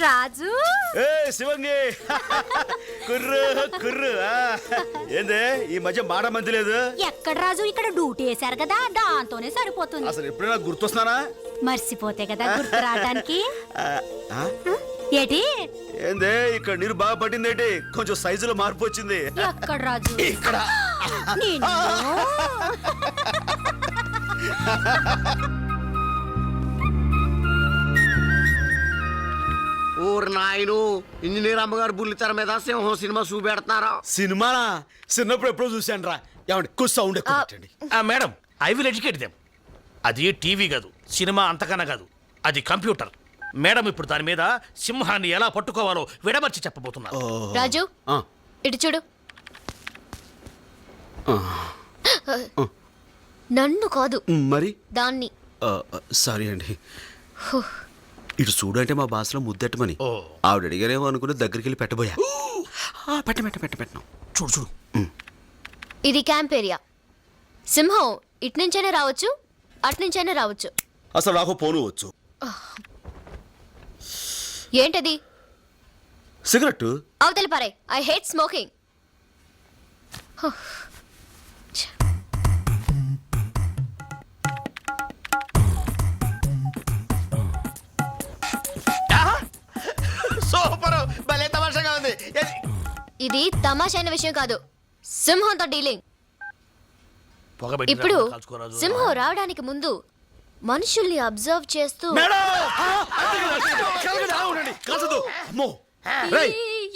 రాజు. ఏ శివంగి. కుర్రు కుర్రు. ఆ. ఏందే ఈ మధ్య మాట మంది లేదు? ఎక్కడ రాజు? ఇక్కడ డ్యూటీ వేశారు కదా దాంతోనే సరిపోతుంది. అసలు ఎప్పుడైనా గుర్తొస్తున్నానా? మర్చిపోతే కదా గుర్తు రావడానికి ఆ, ఆ? ఏటి? ఏందే ఇక్కడ నీరు బాగా పట్టిందేటి కొంచెం సైజులో మార్పు వచ్చింది. ఎక్కడ రాజు? ఇక్కడ. నిన్ను? నాయను ఇంజనీర్ అమ్మగారు బుల్లితెర మీద సింహం సినిమా చూపెడుతున్నారా? సినిమానా? చిన్నప్పుడు ఎప్పుడో చూశాను రా ఏమండి కొంచెం సౌండ్ ఎక్కువ పెట్టండి. ఆ madam I will educate them అది టీవీ కాదు సినిమా అంతకన్నా కాదు అది కంప్యూటర్. మేడం ఇప్పుడు దాని మీద సింహాన్ని ఎలా పట్టుకోవాలో విడమర్చి చెప్పబోతున్నారు. రాజు ఆ. ఇటు చూడు. నన్ను కాదు మరి? దాన్ని. సారీ అండి. ఇటు చూడు అంటే మా భాషలో ముద్దెట్టమని. ఆవిడ అడిగారేమో అనుకుని దగ్గరికి వెళ్ళి పెట్టబోయా ఆ, పెట్ట పెట్ట పెట్ట పెట్టను. చూడు చూడు. ఇది క్యాంప్ ఏరియా. సింహం ఇటు నుంచైనా రావచ్చు అటు నుంచైనా రావచ్చు. అసలు నాకు పోను వచ్చు. ఏంటది? సిగరెట్ అవతలి పారే. ఐ హేట్ స్మోకింగ్ ఇది తమాషైన విషయం కాదు. సింహంతో డీలింగ్. ఇప్పుడు. సింహం రావడానికి ముందు మనుషుల్ని అబ్జర్వ్ చేస్తూ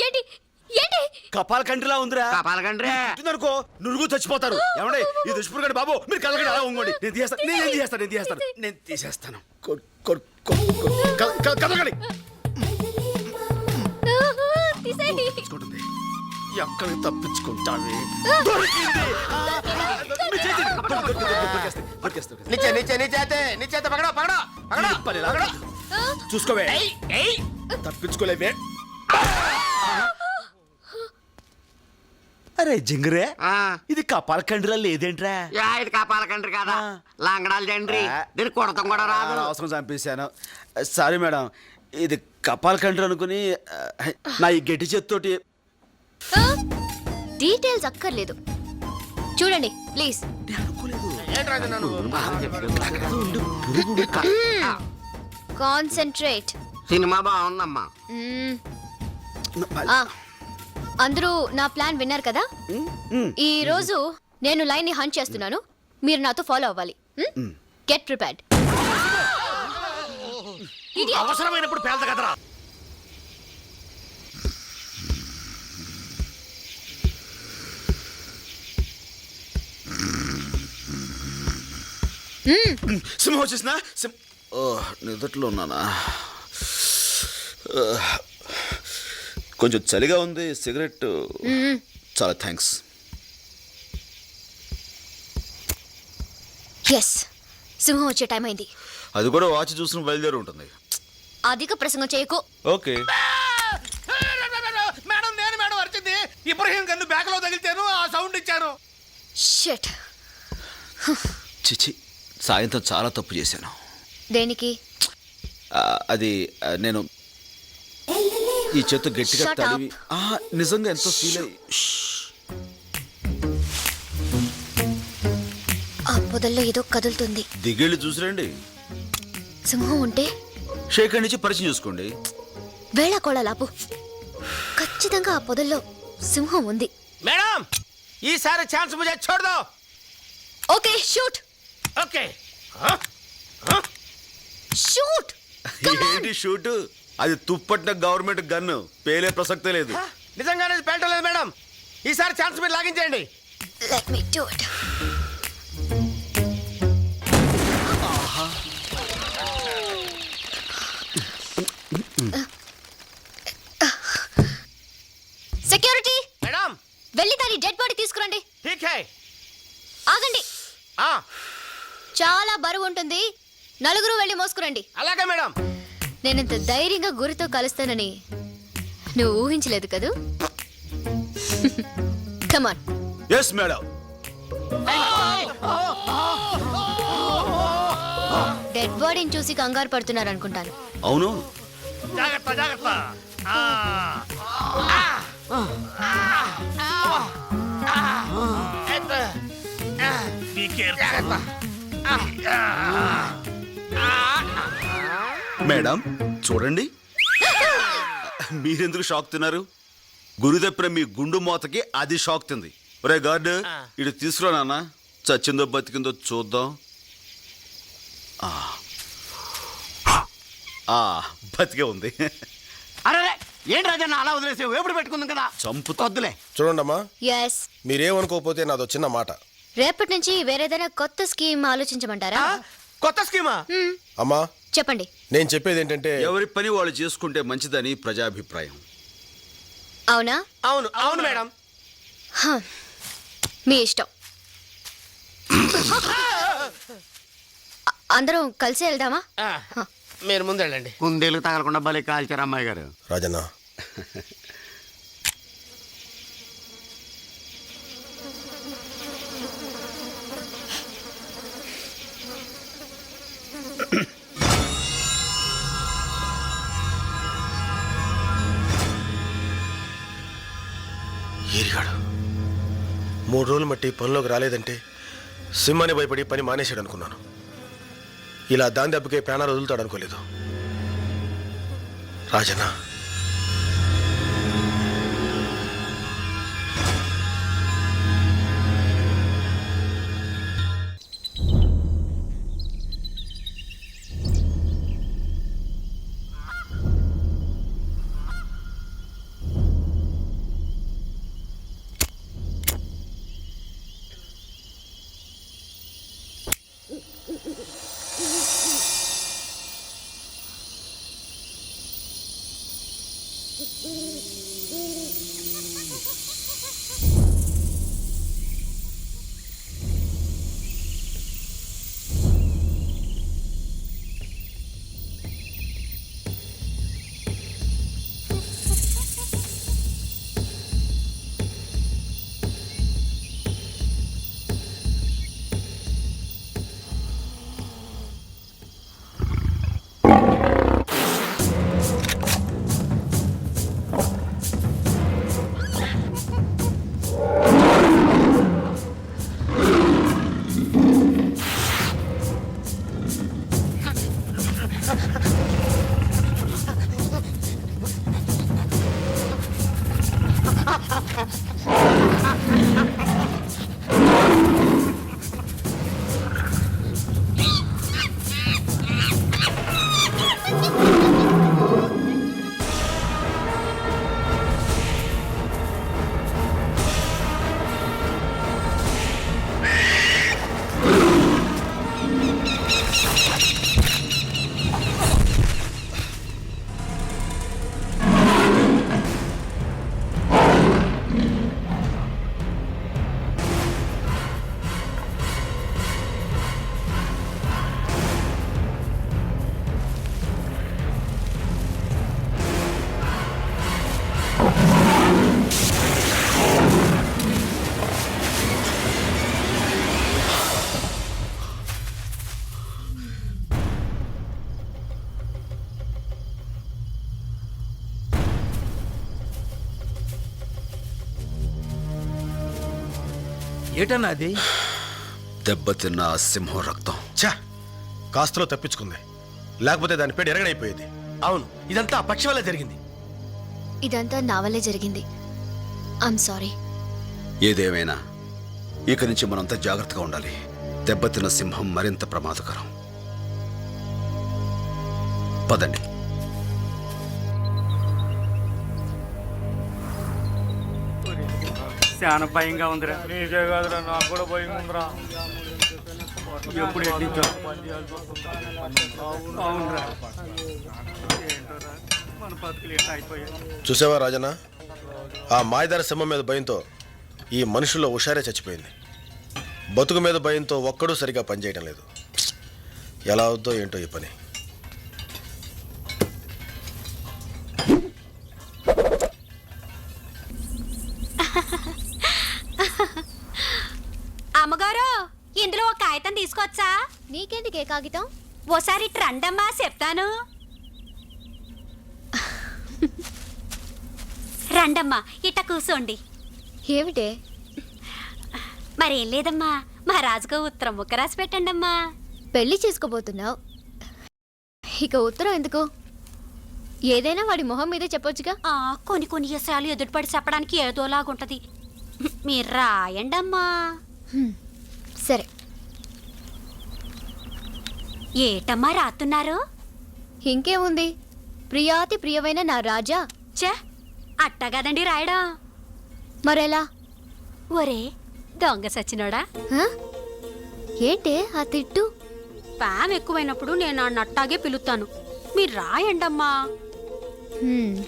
ఏంటి? ఏంటి? కపాల కంటిలా ఉందిరా. కాపాలకండ్రే అనుకో నురుగు చచ్చిపోతారు. ఏమండి? ఈ దుష్పురుగండి బాబు మీరు కలగండి అలా ఉంగండి. నేను తీసేస్తాను నేను తీసేస్తాను నేను తీసేస్తాను. నేను తీసేస్తాను. దొరికేస్తాయి, దొరికేస్తాయి. నిచ్చే నిచ్చే నిచ్చేతే నిచ్చేతే పగడ పగడ పగడ ఈ పని ఇలా చూసుకోవే తప్పించుకోలేవే అరే జింగరే ఆ. ఇది కపాల కండిలా లేదేంట్రా యా ఇది కాపాలకండ్రి కదా ఆ. లాంగడాలు జండ్రి ఆ. దీనికి కొడతాం కూడా రాదు అవసరం చంపేశాను సారీ మేడం ఇది కపాల కండ్రి అనుకుని నా ఈ గట్టి చేత్తోటి? డీటెయిల్స్ అక్కర్లేదు. చూడండి ప్లీజ్ కాన్సన్ట్రేట్ సినిమా బాగుందమ్మా. అందరూ నా ప్లాన్ విన్నారు కదా? ఈ రోజు నేను లైన్ని హంట్ చేస్తున్నాను. మీరు నాతో ఫాలో అవ్వాలి. గెట్ ప్రిపేర్డ్ అవసరమైనప్పుడు పేద కదరా సింహం వచ్చేసిన సింహ ఓ నిదట్లో ఉన్నానా? కొంచెం చలిగా ఉంది సిగరెట్. చాలా థ్యాంక్స్. ఎస్ సింహం వచ్చే టైం అయింది. అది కూడా వాచ్ చూసిన బయలుదేరి ఉంటుంది. అధిక ప్రసంగం చేయకు. ఓకే. మేడం నేను మేడం అరిచింది. ఇబ్రహీం గన్ను బ్యాగ్లో తగిలితేను ఆ సౌండ్ ఇచ్చాను షట్ చిచి. సాయంత్రం చాలా తప్పు చేశాను. దేనికి? అది నేను ఈ చేత్తో గట్టిగా తడివి ఆ, నిజంగా ఎంతో ఫీల్ అయ్యి ఆ పొదల్లో ఏదో కదులుతుంది. దిగేళ్ళు చూసిరండి. సింహం ఉంటే? షేక్ నుంచి పరిచయం చూసుకోండి. వేళ కోళలాపు ఖచ్చితంగా ఆ పొదల్లో సింహం ఉంది. మేడం ఈసారి ఛాన్స్ ముజే చూడదు. Okay shoot. ఓకే. షూట్! ఏంటి షూట్? అది తుప్పట్టిన గవర్నమెంట్ గన్ను. పేలే ప్రసక్తే లేదు. నిజంగానే పేలటం లేదు మేడం. ఈసారి ఛాన్స్ మీరు లాగించేయండి. లెట్ మీ డూ ఇట్ చాలా బరువు ఉంటుంది నలుగురు వెళ్ళి మోసుకురండి అలాగే మేడం నేనింత ధైర్యంగా గురితో కలుస్తానని నువ్వు ఊహించలేదు కదూ కమాన్ ఎస్ మేడం డెడ్ బాడీని చూసి కంగారు పడుతున్నారు అనుకుంటాను అవును జాగ్రత్త జాగ్రత్త ఆ. మేడం చూడండి. మీరెందుకు షాక్ తిన్నారు? గురి తప్పిన మీ గుండు మోతకి అది షాక్ తింది. ఒరే గార్డ్ ఇటు తీసుకురా నాన్న. చచ్చిందో బతికిందో చూద్దాం. ఆ. ఆ, బతికే ఉంది. అరే ఏంటి రాజన్న అలా వదిలేసావు? ఎప్పుడు పెట్టుకుందాం కదా? చంపు వద్దులే. చూడండమ్మా. మీరేమనుకోకపోతే నాదో చిన్న మాట. రేపటి నుంచి వేరేదైనా కొత్త స్కీమ్ ఆలోచించమంటారా? కొత్త స్కీమా? మ్మ్, అమ్మా చెప్పండి. నేను చెప్పేది ఏంటంటే ఎవరి పని వాళ్ళు చేసుకుంటే మంచిదని ప్రజాభిప్రాయం. అవునా? అవును అవును మేడం. హ, మీ ఇష్టం. అందరం కలిసి వెళ్దామా? మీరు ముందు వెళ్ళండి. కుందేలు తగలకుండా భలే కాల్చారు అమ్మాయి గారు. రాజన్న కాబట్టి పనిలోకి రాలేదంటే సింహాన్ని భయపడి పని మానేశాడు అనుకున్నాను. ఇలా దాని దెబ్బకే ప్రాణాలు వదులుతాడు అనుకోలేదు. రాజన్న ఏటన్నా అది? దెబ్బతిన్న ఆ సింహం రక్తం. ఛా కాస్తలో తప్పించుకుంది. లేకపోతే దాని పేరు ఎరగడైపోయేది. అవును ఇదంతా ఆ పక్షి వల్ల జరిగింది. ఇదంతా నా వల్లే జరిగింది. ఐమ్ సారీ ఏదేమైనా ఇక నుంచి మనంతా జాగ్రత్తగా ఉండాలి. దెబ్బతిన్న సింహం మరింత ప్రమాదకరం. పదండి. చాలా భయంగా ఉందిరా. నీకే కాదురా నాకు కూడా భయం ఉందిరా. ఎప్పుడు ఎట్టించో అవునరా. ఏంటోరా? మన బతుకులు ఎట్లా అయిపోయాయి? చూసావా రాజన్న? ఆ మాయదార సింహం మీద భయంతో ఈ మనుషుల్లో హుషారే చచ్చిపోయింది. బతుకు మీద భయంతో ఒక్కడూ సరిగా పనిచేయడం లేదు. ఎలా అవుద్దో ఏంటో ఈ పని. కాగితం ఓసారి ట్రండమ్మా చెప్తాను. రండమ్మా ఇట్ట కూసోండి. ఏమిటే? మరేం లేదమ్మా మా రాజుకు ఉత్తరం ముక్క రాసి పెట్టండి అమ్మా పెళ్ళి చేసుకోబోతున్నావు. ఇక ఉత్తరం ఎందుకు? ఏదైనా వాడి మొహం మీదే చెప్పొచ్చుగా. ఆ, కొన్ని కొన్ని విషయాలు ఎదుటిపడి చెప్పడానికి ఏదోలాగుంటది. మీరు రాయండమ్మా. హ్మ్. సరే. ఏటమ్మా రాస్తున్నారు ఇంకేముంది? ప్రియాతి ప్రియమైన నా రాజా. చే అట్టా కదండి రాయడం. మరెలా? ఒరే దొంగ సచ్చినోడా? హ? ఏంటే ఆ తిట్టు? పామ్ ఎక్కువైనప్పుడు నేను ఆ నట్టాగే పిలుస్తాను మీరు రాయండమ్మా. హ్మ్.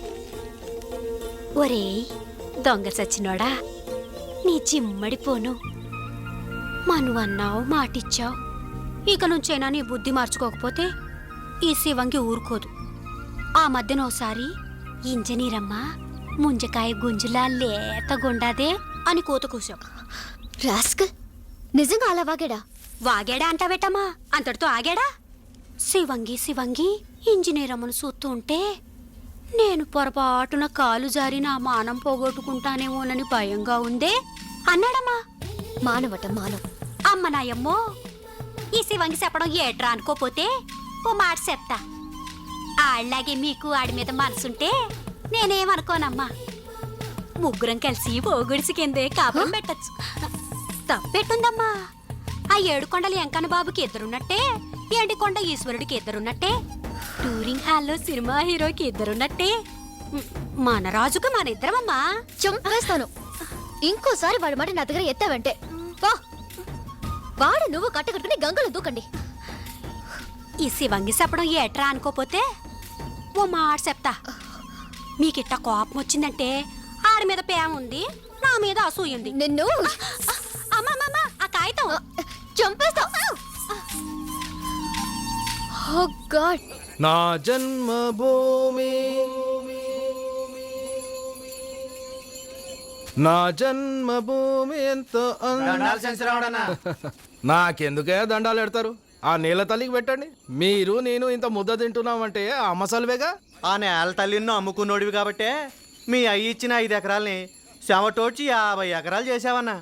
ఒరేయ్ దొంగ సచ్చినోడా నీ చిమ్మడిపోను మనువన్నావు మాటిచ్చావు. ఇక నుంచైనా నీ బుద్ధి మార్చుకోకపోతే ఈ శివంగి ఊరుకోదు. ఆ మధ్యన ఓసారి ఇంజనీరమ్మ ముంజకాయ గుంజులా లేత గుండాదే అని కూత కూసావు. రాస్కల్ నిజంగా అలా వాగాడా? వాగాడా అంటావేటమ్మా? అంతటితో ఆగాడా? శివంగి శివంగి ఇంజనీర్ అమ్మను చూస్తూ ఉంటే నేను పొరపాటున కాలు జారి నా మానం పోగొట్టుకుంటానేమోనని భయంగా ఉందే? అన్నాడమ్మా. మానవట మానవ. అమ్మ నాయమ్మో ఈ శివంగి చెప్పడం ఏట్రా అనుకోపోతే ఓ మాట చెప్తా. ఆళ్ళలాగే మీకు ఆడి మీద మనసుంటే నేనేమనుకోనమ్మా. ముగ్గురం కలిసి ఓగుడిసి కిందే కాపురం పెట్టచ్చు. తప్పెట్టుందమ్మా. ఆ ఏడు కొండలు ఎంకన్న బాబుకి ఇద్దరున్నట్టే ఎండికొండ ఈశ్వరుడికి ఇద్దరున్నట్టే టూరింగ్ హాల్లో సినిమా హీరోకి ఇద్దరున్నట్టే. మన రాజుకు మన ఇద్దరమమ్మా. చంపేస్తాను. ఇంకోసారి వాడి మాట నా దగ్గర ఎత్తావంటే. వాడు నువ్వు కట్టకట్టుకుని గంగలో దూకండి. ఈ శివంగి చెప్పడం ఏట్రా అనుకోపోతే ఓ మాట చెప్తా. మీకిట్ట కోపం వచ్చిందంటే ఆడి మీద ప్రేమ ఉంది నా మీద అసూయ ఉంది. నిన్ను? అమ్మమ్మమ్మ ఆ కాగితం. చంపేస్తా. Oh god. నా జన్మభూమి. నా జన్మభూమి ఎంతో నాకెందుకే దండాలు పెడతారు ఆ నీళ్ళ తల్లికి పెట్టండి. మీరు నేను ఇంత ముద్ద తింటున్నామంటే ఆ మసాలువేగా ఆ నేల తల్లిని అమ్ముకున్నోడివి కాబట్టే మీ అయ్యి ఇచ్చిన ఐదు ఎకరాల్ని చెమటోడ్చి యాభై ఎకరాలు చేసావన్నా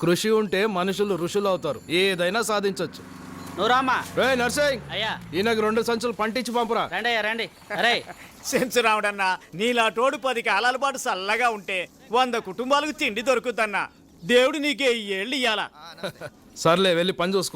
కృషి ఉంటే మనుషులు ఋషులు అవుతారు ఏదైనా సాధించవచ్చు నువ్వు రామ్మా. రే నర్సింగ్! అయ్యా. ఈయనకు రెండు సంచులు పంటించి పంపురా. రండి అయ్యా రండి. అరే. సెన్స్ రావడన్నా నీలా తోడు పది కాలాల పాటు చల్లగా ఉంటే వంద కుటుంబాలకు తిండి దొరుకుద్దన్నా. దేవుడు నీకే ఈ ఏళ్ళు ఇయ్యాలా. సర్లే వెళ్ళి పని చూసుకో.